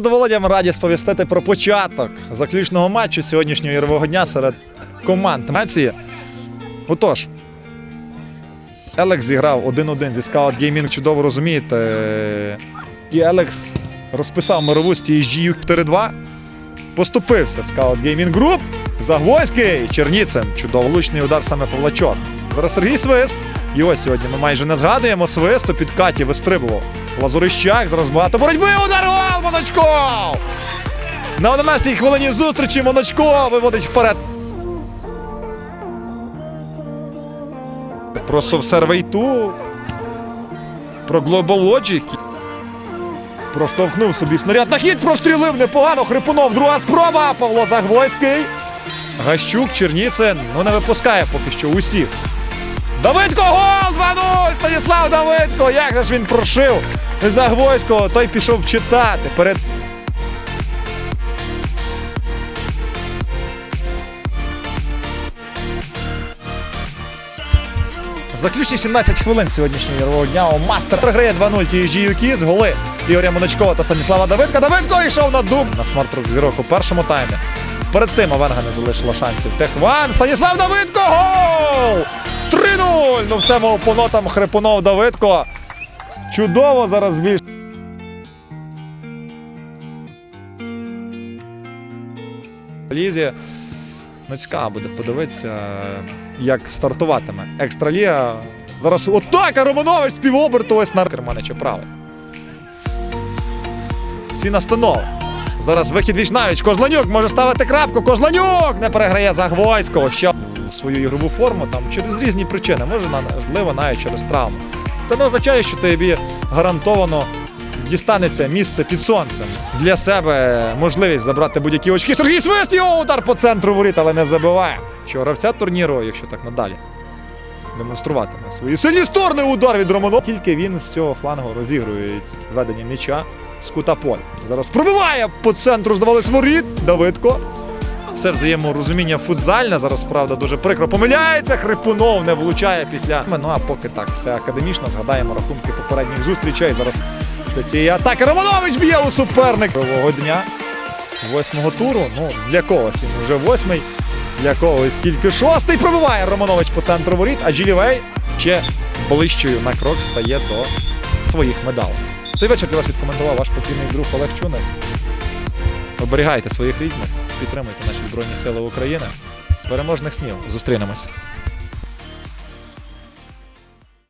задоволенням раді сповістити про початок заключного матчу сьогоднішнього ігрового дня серед команд нації. Отож, Елекс зіграв 1-1 зі Scout Gaming, чудово розумієте. І Елекс розписав мирову TSG 4-2. Поступився Scout Gaming Group. Загвоський, Черніцин. Чудово влучний удар саме Павлачок. Зараз Сергій Свист. Його сьогодні ми майже не згадуємо. Свист у підкаті вистрибував. Лазурищак, зараз багато боротьби. Удар гол Моночков! На 11-й хвилині зустрічі Моночков виводить вперед. Про Совсервейту. Про Global Logic. Проштовхнув собі снаряд. На хід прострілив непогано. Хрипунов. Друга спроба. Павло Загвойський. Гащук, Черніцин. Ну не випускає поки що усіх. Давидко гол! 2-0! Давидко! Як же ж він прошив Загвойського? Той пішов читати перед. Заключні 17 хвилин сьогоднішнього ігрового дня. О, Мастер програє 2-0 TSG Юкіз. Голи Ігоря Моночкова та Станіслава Давидка. Давидко йшов на дуб на смарт-рук зірок у першому таймі. Перед тим Авенга не залишила шансів. Техван, Станіслав Давидко! Гол! 3-0! Ну все мов по нотам Хрипунов Давидко. Чудово зараз більш. Лізі. Ну, цікаво буде подивитися, як стартуватиме. Екстраліга. Зараз отака Романович з ось на Керманича правий. Всі настанови. Зараз вихід Вічнавіч. Козланюк може ставити крапку. Козланюк не переграє Загвойського. Ще свою ігрову форму там через різні причини. Може, можливо, навіть через травму. Це не означає, що тобі гарантовано дістанеться місце під сонцем. Для себе можливість забрати будь-які очки. Сергій Свист його удар по центру воріт, але не забиває. Що гравця турніру, якщо так надалі, демонструватиме свої сильні сторони удар від Романова. Тільки він з цього флангу розігрує ведення м'яча з кута. Зараз пробиває по центру, здавалось, воріт. Давидко. Все взаєморозуміння футзальне. Зараз, правда, дуже прикро помиляється. Хрипунов не влучає після. Ну а поки так, все академічно. Згадаємо рахунки попередніх зустрічей. Зараз після цієї атаки Романович б'є у суперник Нового дня. Восьмого туру. Ну, для когось він вже восьмий. Для когось тільки шостий пробиває Романович по центру воріт, а Джилівей ще ближчою на крок стає до своїх медалей. Цей вечір для вас відкоментував ваш покійний друг Олег Чунес. Оберігайте своїх рідних, підтримуйте наші Збройні Сили України. Переможних снів. Зустрінемось.